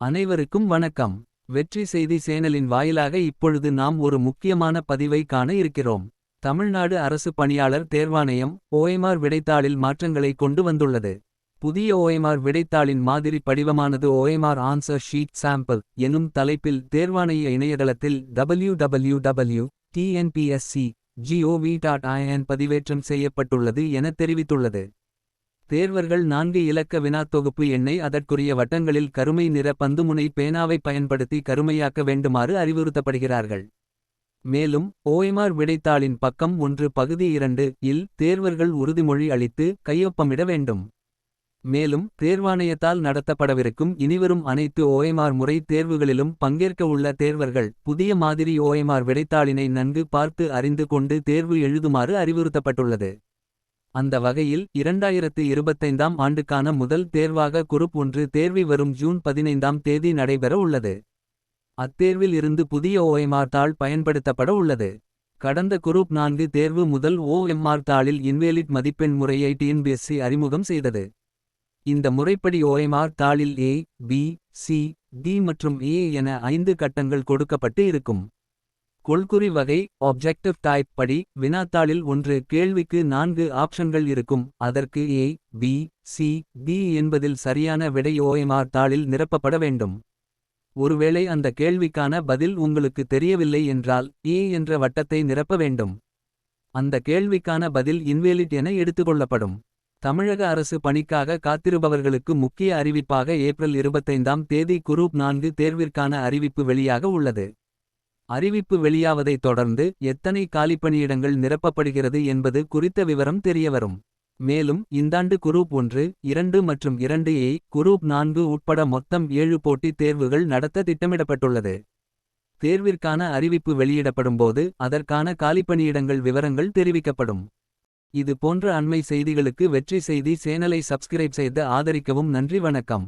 அனைவருக்கும் வணக்கம். வெற்றி செய்தி சேனலின் வாயிலாக இப்பொழுது நாம் ஒரு முக்கியமான பதிவை காண இருக்கிறோம். தமிழ்நாடு அரசு பணியாளர் தேர்வாணையம் ஓஎம்ஆர் விடைத்தாளில் மாற்றங்களை கொண்டு வந்துள்ளது. புதிய ஓஎம்ஆர் விடைத்தாளின் மாதிரி படிவமானது ஓஎம்ஆர் ஆன்சர் ஷீட் சாம்பிள் எனும் தலைப்பில் தேர்வாணைய இணையதளத்தில் W W W TNPSC gov.in பதிவேற்றம் செய்யப்பட்டுள்ளது என தெரிவித்துள்ளது. தேர்வர்கள் நான்கு இலக்க வினாத்தொகுப்பு எண்ணை அதற்குரிய வட்டங்களில் கருமை நிற பந்துமுனை பேனாவை பயன்படுத்தி கருமையாக்க வேண்டுமாறு அறிவுறுத்தப்படுகிறார்கள். மேலும் ஓஎம்ஆர் விடைத்தாளின் பக்கம் ஒன்று பகுதி இரண்டு இல் தேர்வர்கள் உறுதிமொழி அளித்து கையொப்பமிட வேண்டும். மேலும் தேர்வாணையத்தால் நடத்தப்படவிருக்கும் இனிவரும் அனைத்து ஓஎம்ஆர் முறை தேர்வுகளிலும் பங்கேற்க உள்ள தேர்வர்கள் புதிய மாதிரி ஓஎம்ஆர் விடைத்தாளினை நன்கு பார்த்து அறிந்து கொண்டு தேர்வு எழுதுமாறு அறிவுறுத்தப்பட்டுள்ளது. அந்த வகையில் இரண்டாயிரத்து இருபத்தைந்தாம் ஆண்டுக்கான முதல் தேர்வாக குரூப் ஒன்று தேர்வி வரும் ஜூன் பதினைந்தாம் தேதி நடைபெற உள்ளது. அத்தேர்வில் இருந்து புதிய ஓஎம்ஆர் தாள் பயன்படுத்தப்பட உள்ளது. கடந்த குரூப் நான்கு தேர்வு முதல் ஓஎம்ஆர் தாளில் இன்வேலிட் மதிப்பெண் முறையை டிஎன்பிஎஸ்சி அறிமுகம் செய்தது. இந்த முறைப்படி ஓஎம்ஆர் தாளில் ஏ பி சி டி மற்றும் ஏ என ஐந்து கட்டங்கள் கொடுக்கப்பட்டு இருக்கும். கொள்குறி வகை ஆப்ஜெக்டிவ் டைப் படி வினாத்தாளில் ஒன்று கேள்விக்கு நான்கு ஆப்ஷன்கள் இருக்கும். அதற்கு ஏ பி சி டி என்பதில் சரியான விடை ஓஎம்ஆர் தாளில் நிரப்பப்பட வேண்டும். ஒருவேளை அந்த கேள்விக்கான பதில் உங்களுக்கு தெரியவில்லை என்றால் ஏ என்ற வட்டத்தை நிரப்ப வேண்டும். அந்த கேள்விக்கான பதில் இன்வேலிட் என எடுத்துக்கொள்ளப்படும். தமிழக அரசு பணிக்காக காத்திருப்பவர்களுக்கு முக்கிய அறிவிப்பாக ஏப்ரல் இருபத்தைந்தாம் தேதி குரூப் நான்கு தேர்விற்கான அறிவிப்பு வெளியாக உள்ளது. அறிவிப்பு வெளியாவதைத் தொடர்ந்து எத்தனை காலிப்பணியிடங்கள் நிரப்பப்படுகிறது என்பது குறித்த விவரம் தெரியவரும். மேலும் இந்தாண்டு குரூப் ஒன்று இரண்டு மற்றும் இரண்டு ஏ குரூப் நான்கு உட்பட மொத்தம் ஏழு போட்டித் தேர்வுகள் நடத்த திட்டமிடப்பட்டுள்ளது. தேர்விற்கான அறிவிப்பு வெளியிடப்படும்போது அதற்கான காலிப்பணியிடங்கள் விவரங்கள் தெரிவிக்கப்படும். இது போன்ற அண்மை செய்திகளுக்கு வெற்றி செய்தி சேனலை சப்ஸ்கிரைப் செய்து ஆதரிக்கவும் நன்றி வணக்கம்.